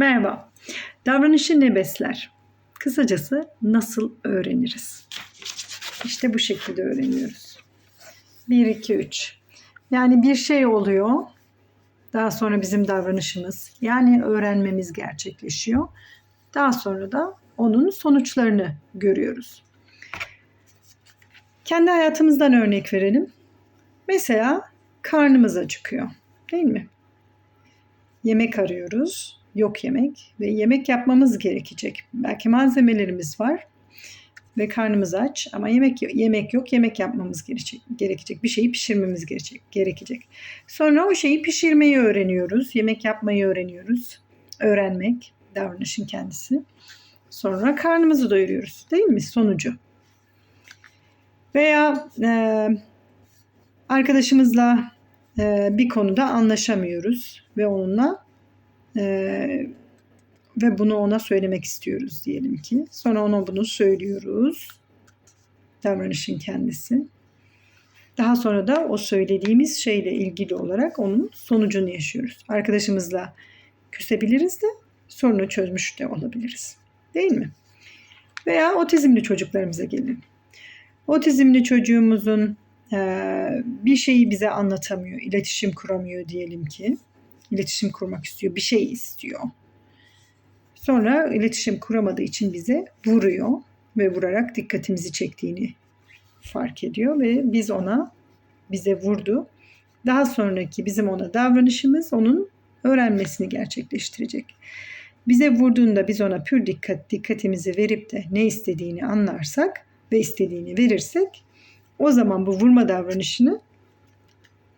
Merhaba. Davranışı ne besler? Kısacası nasıl öğreniriz? İşte bu şekilde öğreniyoruz. 1, 2, 3. Yani bir şey oluyor. Daha sonra bizim davranışımız yani öğrenmemiz gerçekleşiyor. Daha sonra da onun sonuçlarını görüyoruz. Kendi hayatımızdan örnek verelim. Mesela karnımız acıkıyor. Değil mi? Yemek arıyoruz. Yok yemek ve yemek yapmamız gerekecek. Belki malzemelerimiz var ve karnımız aç ama yemek yemek yok. Yemek yapmamız gerekecek. gerekecek. Bir şeyi pişirmemiz gerekecek. gerekecek. Sonra o şeyi pişirmeyi öğreniyoruz. Yemek yapmayı öğreniyoruz. Öğrenmek davranışın kendisi. Sonra karnımızı doyuruyoruz. Değil mi? Sonucu. Veya e, arkadaşımızla e, bir konuda anlaşamıyoruz ve onunla e, ve bunu ona söylemek istiyoruz diyelim ki. Sonra ona bunu söylüyoruz. Davranışın kendisi. Daha sonra da o söylediğimiz şeyle ilgili olarak onun sonucunu yaşıyoruz. Arkadaşımızla küsebiliriz de sorunu çözmüş de olabiliriz. Değil mi? Veya otizmli çocuklarımıza gelin. Otizmli çocuğumuzun bir şeyi bize anlatamıyor, iletişim kuramıyor diyelim ki. İletişim kurmak istiyor, bir şey istiyor. Sonra iletişim kuramadığı için bize vuruyor ve vurarak dikkatimizi çektiğini fark ediyor ve biz ona bize vurdu. Daha sonraki bizim ona davranışımız onun öğrenmesini gerçekleştirecek. Bize vurduğunda biz ona pür dikkat dikkatimizi verip de ne istediğini anlarsak ve istediğini verirsek o zaman bu vurma davranışını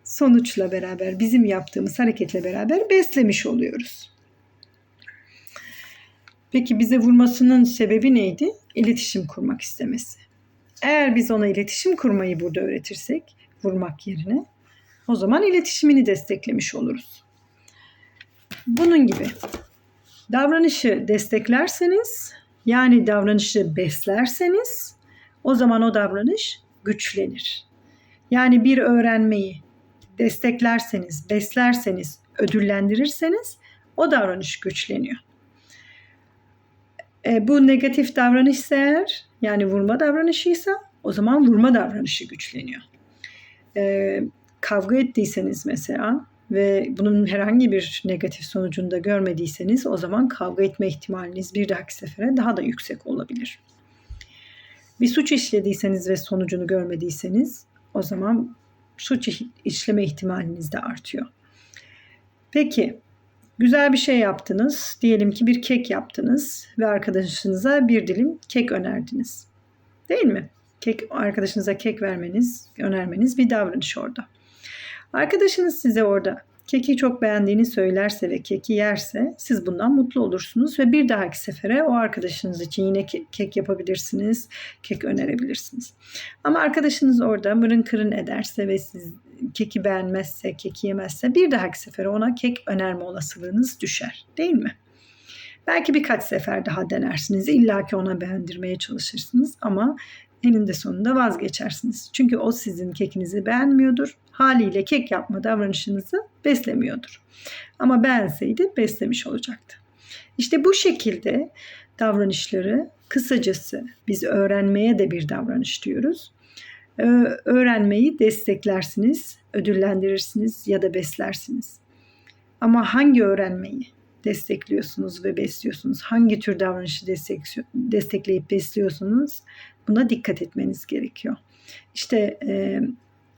sonuçla beraber bizim yaptığımız hareketle beraber beslemiş oluyoruz. Peki bize vurmasının sebebi neydi? İletişim kurmak istemesi. Eğer biz ona iletişim kurmayı burada öğretirsek vurmak yerine o zaman iletişimini desteklemiş oluruz. Bunun gibi davranışı desteklerseniz yani davranışı beslerseniz o zaman o davranış güçlenir. Yani bir öğrenmeyi desteklerseniz, beslerseniz, ödüllendirirseniz o davranış güçleniyor. E, bu negatif davranışsa eğer yani vurma davranışıysa o zaman vurma davranışı güçleniyor. E, kavga ettiyseniz mesela ve bunun herhangi bir negatif sonucunu da görmediyseniz o zaman kavga etme ihtimaliniz bir dahaki sefere daha da yüksek olabilir. Bir suç işlediyseniz ve sonucunu görmediyseniz o zaman suç işleme ihtimaliniz de artıyor. Peki güzel bir şey yaptınız. Diyelim ki bir kek yaptınız ve arkadaşınıza bir dilim kek önerdiniz. Değil mi? Kek arkadaşınıza kek vermeniz, önermeniz bir davranış orada. Arkadaşınız size orada keki çok beğendiğini söylerse ve keki yerse siz bundan mutlu olursunuz ve bir dahaki sefere o arkadaşınız için yine kek yapabilirsiniz, kek önerebilirsiniz. Ama arkadaşınız orada mırın kırın ederse ve siz keki beğenmezse, keki yemezse bir dahaki sefere ona kek önerme olasılığınız düşer değil mi? Belki birkaç sefer daha denersiniz. İlla ki ona beğendirmeye çalışırsınız ama eninde sonunda vazgeçersiniz. Çünkü o sizin kekinizi beğenmiyordur. Haliyle kek yapma davranışınızı beslemiyordur. Ama beğenseydi beslemiş olacaktı. İşte bu şekilde davranışları kısacası biz öğrenmeye de bir davranış diyoruz. Öğrenmeyi desteklersiniz, ödüllendirirsiniz ya da beslersiniz. Ama hangi öğrenmeyi destekliyorsunuz ve besliyorsunuz? Hangi tür davranışı destekleyip besliyorsunuz? Buna dikkat etmeniz gerekiyor. İşte e,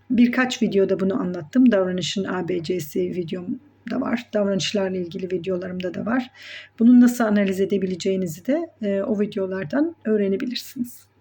birkaç videoda bunu anlattım. Davranışın ABC'si videom da var. Davranışlarla ilgili videolarımda da var. Bunu nasıl analiz edebileceğinizi de e, o videolardan öğrenebilirsiniz.